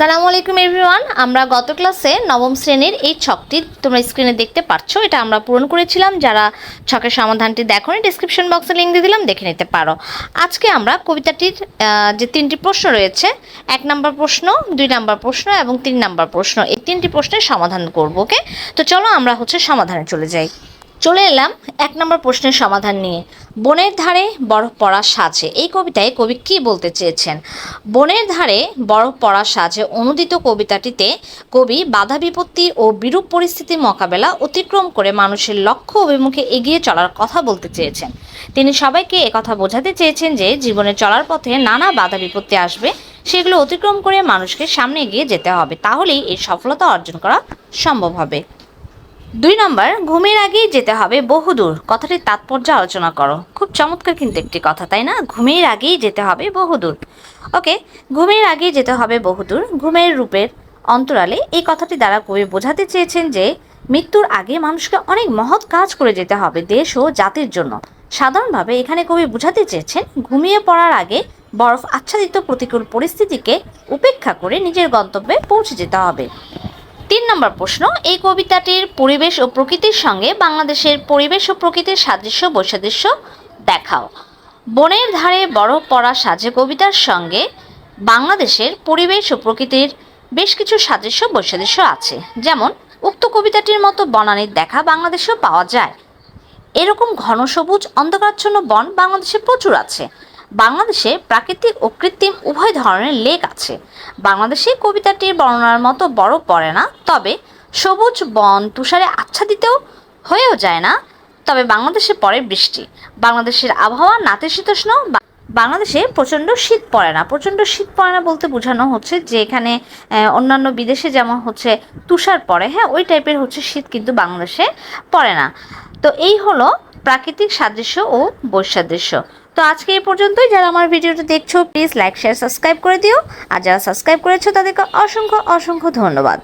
সালামু আলাইকুম এভরিওয়ান, আমরা গত ক্লাসে নবম শ্রেণির এই ছকটি তোমরা স্ক্রিনে দেখতে পাচ্ছ এটা আমরা পূরণ করেছিলাম, যারা ছকের সমাধানটি দেখোনি ডিসক্রিপশন বক্সে লিঙ্ক দিয়ে দিলাম, দেখে নিতে পারো। আজকে আমরা কবিতাটির যে তিনটি প্রশ্ন রয়েছে, এক নম্বর প্রশ্ন, দুই নম্বর প্রশ্ন এবং তিন নম্বর প্রশ্ন, এই তিনটি প্রশ্নের সমাধান করব, ওকে? তো চলো আমরা হচ্ছে সমাধানে চলে যাই। চলে এলাম এক নম্বর প্রশ্নের সমাধান নিয়ে। বনের ধারে বরফ পড়া সাজে। এই কবিতায় কবি কি বলতে চেয়েছেন? বনের ধারে বরফ পড়া সাজে অনুদিত কবিতাটিতে কবি বাধা বিপত্তি ও বিরূপ পরিস্থিতি মোকাবেলা অতিক্রম করে মানুষের লক্ষ্য অভিমুখে এগিয়ে চলার কথা বলতে চেয়েছেন। তিনি সবাইকে একথা বোঝাতে চেয়েছেন যে, জীবনে চলার পথে নানা বাধা বিপত্তি আসবে, সেগুলো অতিক্রম করে মানুষকে সামনে এগিয়ে যেতে হবে। তাহলেই এই সফলতা অর্জন করা সম্ভব হবে। দুই নম্বর, ঘুমের আগেই যেতে হবে বহুদূর। কথাটির তাৎপর্য আলোচনা করো। খুব চমৎকার কিন্তু একটি কথা, তাই না? ঘুমের আগেই যেতে হবে বহুদূর। ওকে, ঘুমের আগেই যেতে হবে বহুদূর। ঘুমের রূপের অন্তরালে এই কথাটি দ্বারা কবি বোঝাতে চেয়েছেন যে, মৃত্যুর আগে মানুষকে অনেক মহৎ কাজ করে যেতে হবে দেশ ও জাতির জন্য। সাধারণভাবে এখানে কবি বোঝাতে চেয়েছেন, ঘুমিয়ে পড়ার আগে বরফ আচ্ছাদিত প্রতিকূল পরিস্থিতিকে উপেক্ষা করে নিজের গন্তব্যে পৌঁছে যেতে হবে। তিন নম্বর প্রশ্ন, এই কবিতাটির পরিবেশ ও প্রকৃতির সঙ্গে বাংলাদেশের পরিবেশ ও প্রকৃতির সাদৃশ্য বৈসাদৃশ্য দেখাও। বনের ধারে বরফ পড়া সাজে কবিতার সঙ্গে বাংলাদেশের পরিবেশ ও প্রকৃতির বেশ কিছু সাদৃশ্য বৈসাদৃশ্য আছে। যেমন, উক্ত কবিতাটির মতো বনানির দেখা বাংলাদেশেও পাওয়া যায়। এরকম ঘন সবুজ অন্ধকারাচ্ছন্ন বন বাংলাদেশে প্রচুর আছে। বাংলাদেশে প্রাকৃতিক ও কৃত্রিম উভয় ধরনের লেক আছে। বাংলাদেশে কবিতাটির বর্ণনার মতো বড় পড়ে না, তবে সবুজ বন তুষারে আচ্ছাদিতও হয়েও যায় না। তবে বাংলাদেশে পড়ে বৃষ্টি। বাংলাদেশের আবহাওয়া নাতিশীতোষ্ণ বাংলাদেশে প্রচণ্ড শীত পড়ে না। প্রচণ্ড শীত পড়ে না বলতে বোঝানো হচ্ছে যে এখানে অন্যান্য বিদেশে যেমন হচ্ছে তুষার পড়ে হ্যাঁ ওই টাইপের হচ্ছে শীত কিন্তু বাংলাদেশে পড়ে না। তো এই হলো প্রাকৃতিক সাদৃশ্য ও বৈসাদৃশ্য। তো আজকে এই পর্যন্তই। যারা আমার ভিডিওটা দেখছ প্লিজ লাইক শেয়ার সাবস্ক্রাইব করে দিও। আর যারা সাবস্ক্রাইব করেছ, তাদেরকে অসংখ্য অসংখ্য ধন্যবাদ।